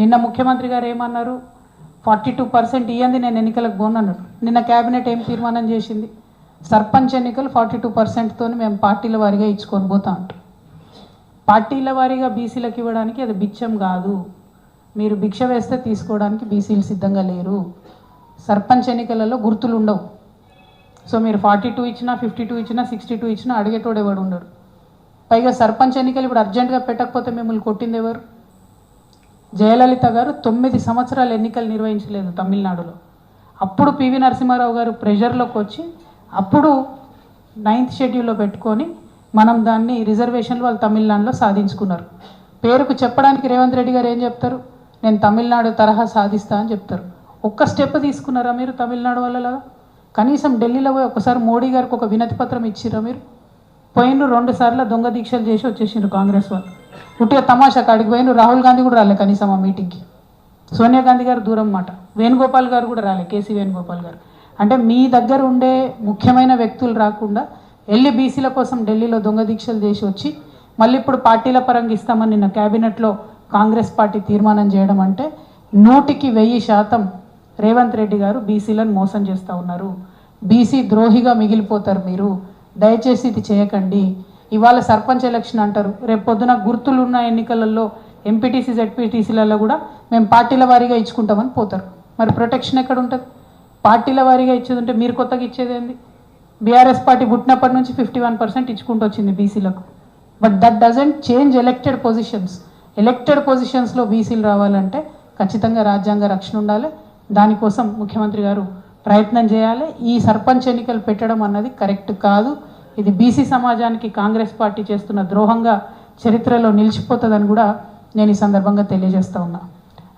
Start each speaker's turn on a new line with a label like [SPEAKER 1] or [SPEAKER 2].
[SPEAKER 1] నిన్న ముఖ్యమంత్రి గారు ఏమన్నారు? ఫార్టీ టూ పర్సెంట్ ఇయ్యంది నేను ఎన్నికలకు పోనన్నాడు నిన్న కేబినెట్ ఏం తీర్మానం చేసింది? సర్పంచ్ ఎన్నికలు ఫార్టీ టూ పర్సెంట్తో మేము పార్టీల వారీగా ఇచ్చుకొని పోతా అంటాం పార్టీల వారీగా బీసీలకు ఇవ్వడానికి అది బిచ్చం కాదు. మీరు భిక్ష వేస్తే తీసుకోవడానికి బీసీలు సిద్ధంగా లేరు. సర్పంచ్ ఎన్నికలలో గుర్తులు ఉండవు. సో మీరు ఫార్టీ టూ ఇచ్చినా ఫిఫ్టీ టూ ఇచ్చినా సిక్స్టీ టూ ఇచ్చినా అడిగేటోడు ఎవడు ఉండడు. పైగా సర్పంచ్ ఎన్నికలు ఇప్పుడు అర్జెంటుగా పెట్టకపోతే మిమ్మల్ని కొట్టింది ఎవరు? జయలలిత గారు తొమ్మిది సంవత్సరాలు ఎన్నికలు నిర్వహించలేదు తమిళనాడులో. అప్పుడు పివి నరసింహారావు గారు ప్రెషర్లోకి వచ్చి అప్పుడు నైన్త్ షెడ్యూల్లో పెట్టుకొని మనం దాన్ని రిజర్వేషన్లు వాళ్ళు తమిళనాడులో సాధించుకున్నారు. పేరుకు చెప్పడానికి రేవంత్ రెడ్డి గారు ఏం చెప్తారు? నేను తమిళనాడు తరహా సాధిస్తా అని చెప్తారు. ఒక్క స్టెప్ తీసుకున్నారా మీరు తమిళనాడు వాళ్ళలాగా? కనీసం ఢిల్లీలో పోయి ఒకసారి మోడీ గారికి ఒక వినతి పత్రం ఇచ్చిరా మీరు? పోయినరు రెండు సార్లు దొంగ దీక్షలు చేసి వచ్చేసిండ్రు కాంగ్రెస్ వాళ్ళు. ఉట్టిగా తమాషా కాడికి పోయినరు రాహుల్ గాంధీ కూడా రాలే కనీసం ఆ మీటింగ్కి సోనియా గాంధీ గారు దూరం మాట వేణుగోపాల్ గారు కూడా రాలే కేసీ వేణుగోపాల్ గారు. అంటే మీ దగ్గర ఉండే ముఖ్యమైన వ్యక్తులు రాకుండా వెళ్ళి బీసీల కోసం ఢిల్లీలో దొంగ దీక్షలు చేసి వచ్చి మళ్ళీ ఇప్పుడు పార్టీల పరంగా ఇస్తామని నిన్న క్యాబినెట్లో కాంగ్రెస్ పార్టీ తీర్మానం చేయడం అంటే నూటికి వెయ్యి శాతం రేవంత్ రెడ్డి గారు బీసీలను మోసం చేస్తూ ఉన్నారు. బీసీ ద్రోహిగా మిగిలిపోతారు మీరు. దయచేసి ఇది చేయకండి. ఇవాళ సర్పంచ్ ఎలక్షన్ అంటారు. రేపు పొద్దున గుర్తులున్న ఎన్నికలలో ఎంపీటీసీ జెడ్పీటీసీలలో కూడా మేము పార్టీల వారీగా ఇచ్చుకుంటామని పోతారు. మరి ప్రొటెక్షన్ ఎక్కడ ఉంటుంది పార్టీల వారీగా ఇచ్చేది ఉంటే మీరు కొత్తగా ఇచ్చేది ఏంది? బీఆర్ఎస్ పార్టీ పుట్టినప్పటి నుంచి ఫిఫ్టీ వన్ పర్సెంట్ ఇచ్చుకుంటూ వచ్చింది బీసీలకు but that doesn't change elected positions elected పొజిషన్స్లో బీసీలు రావాలంటే ఖచ్చితంగా రాజ్యాంగ రక్షణ ఉండాలి. దానికోసం ముఖ్యమంత్రి గారు ప్రయత్నం చేయాలి. ఈ సర్పంచ్ ఎన్నికలు పెట్టడం అన్నది కరెక్ట్ కాదు. ఇది బీసీ సమాజానికి కాంగ్రెస్ పార్టీ చేస్తున్న ద్రోహంగా చరిత్రలో నిలిచిపోతుందని కూడా నేను ఈ సందర్భంగా తెలియజేస్తా ఉన్నా.